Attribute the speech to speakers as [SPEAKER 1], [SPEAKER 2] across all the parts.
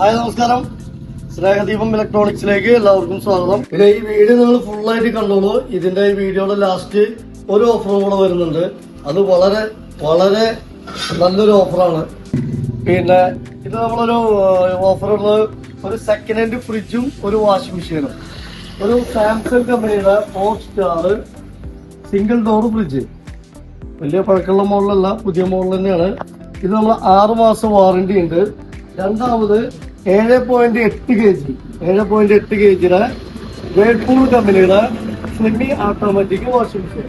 [SPEAKER 1] Hi നമസ്കാരം. സ്നേഹദീപം ഇലക്ട്രോണിക്സിലേക്ക് എല്ലാവർക്കും സ്വാഗതം. പിന്നെ ഈ വീഡിയോ നിങ്ങൾ ഫുൾ ആയിട്ട് കണ്ടോളൂ. ഇതിന്റെ ഈ വീഡിയോയുടെ ലാസ്റ്റ് ഒരു ഓഫറും കൂടെ വരുന്നുണ്ട്. അത് വളരെ വളരെ നല്ലൊരു ഓഫറാണ് പിന്നെ ഇത് നമ്മളൊരു ഓഫറുള്ളത് ഒരു സെക്കൻഡ് ഹാൻഡ് ഫ്രിഡ്ജും ഒരു വാഷിംഗ് മെഷീനും ഒരു സാംസങ് കമ്പനിയുടെ four star single door fridge വലിയ പഴക്കമുള്ള മോഡലല്ല പുതിയ മോഡൽ തന്നെയാണ്. ഇത് നമ്മൾ ആറ് മാസം വാറണ്ടി ഉണ്ട്. രണ്ടാമത് ഏഴ് പോയിന്റ് എട്ട് കെ ജി ഏഴ് പോയിന്റ് എട്ട് കെ ജിയുടെ വേൾപൂൾ കമ്പനിയുടെ semi automatic washing machine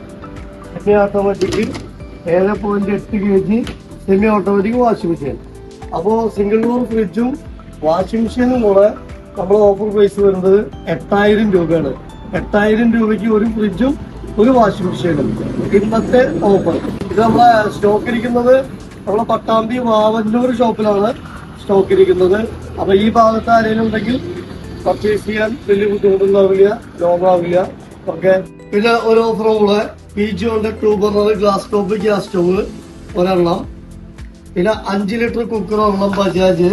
[SPEAKER 1] semi automatic ഏഴ് പോയിന്റ് എട്ട് K G semi automatic washing machine അപ്പോൾ സിംഗിൾ ഡോർ ഫ്രിഡ്ജും വാഷിംഗ് മെഷീനും കൂടെ നമ്മൾ ഓഫർ പ്രൈസ് വരുന്നത് എട്ടായിരം രൂപയാണ്. എട്ടായിരം രൂപയ്ക്ക് ഒരു ഫ്രിഡ്ജും ഒരു വാഷിംഗ് മെഷീനും ഇന്നത്തെ ഓഫർ ഇത് നമ്മളെ സ്റ്റോക്ക് ഇരിക്കുന്നത് നമ്മളെ പട്ടാമ്പി വാവന്നൂർ ഷോപ്പിലാണ് സ്റ്റോക്ക് ഇരിക്കുന്നത് അപ്പൊ ഈ ഭാഗത്ത് ആരെങ്കിലും ഉണ്ടെങ്കിൽ പർച്ചേസ് ചെയ്യാൻ വലിയ ബുദ്ധിമുട്ടുണ്ടാവില്ല ലോങ്ങാവില്ല ഓക്കെ? പിന്നെ ഒരു ഓഫർ കൂടെ പി ജി കൊണ്ട് two burner glass top gas stove ഒരെണ്ണം. പിന്നെ അഞ്ച് ലിറ്റർ കുക്കർ ഒരെണ്ണം ബജാജ്.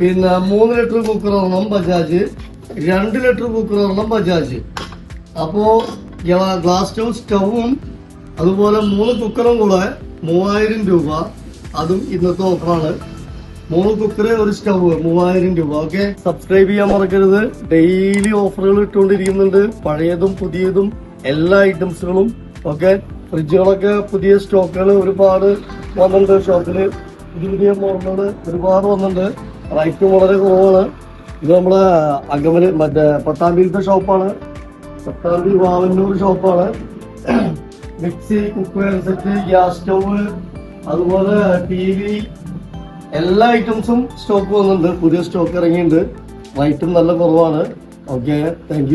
[SPEAKER 1] പിന്നെ മൂന്ന് ലിറ്റർ കുക്കർ ഒരെണ്ണം ബജാജ്. രണ്ട് ലിറ്റർ കുക്കർ ഒരെണ്ണം ബജാജ്. അപ്പോ ഗ്ലാ- ഗ്ലാസ് സ്റ്റവ് സ്റ്റവും അതുപോലെ മൂന്ന് കുക്കറും കൂടെ മൂവായിരം രൂപ. അതും ഇന്നത്തെ ഓഫറാണ് മൂന്ന് കുക്കർ ഒരു സ്റ്റവ് മൂവായിരം രൂപ. ഓക്കെ? സബ്സ്ക്രൈബ് ചെയ്യാൻ മറക്കരുത്. ഡെയിലി ഓഫറുകൾ ഇട്ടുകൊണ്ടിരിക്കുന്നുണ്ട്. പഴയതും പുതിയതും എല്ലാ ഐറ്റംസുകളും ഓക്കെ? ഫ്രിഡ്ജുകളൊക്കെ പുതിയ സ്റ്റോക്കുകൾ ഒരുപാട് വന്നിട്ടുണ്ട്. ഷോപ്പിൽ പുതിയ പുതിയ മോഡലുകൾ ഒരുപാട് വന്നിട്ടുണ്ട്. റേറ്റും വളരെ കുറവാണ്. ഇത് നമ്മളെ അകമൽ മറ്റേ പത്താം തീയതി ഷോപ്പാണ്. പത്താം തീയതി വാവന്നൂർ ഷോപ്പാണ്. Mixie cooker set gas stove അതുപോലെ ടി വി എല്ലാ ഐറ്റംസും സ്റ്റോക്ക് വന്നിട്ടുണ്ട്. പുതിയ സ്റ്റോക്ക് ഇറങ്ങിയിട്ടുണ്ട്. റേറ്റും നല്ല കുറവാണ്. Okay thank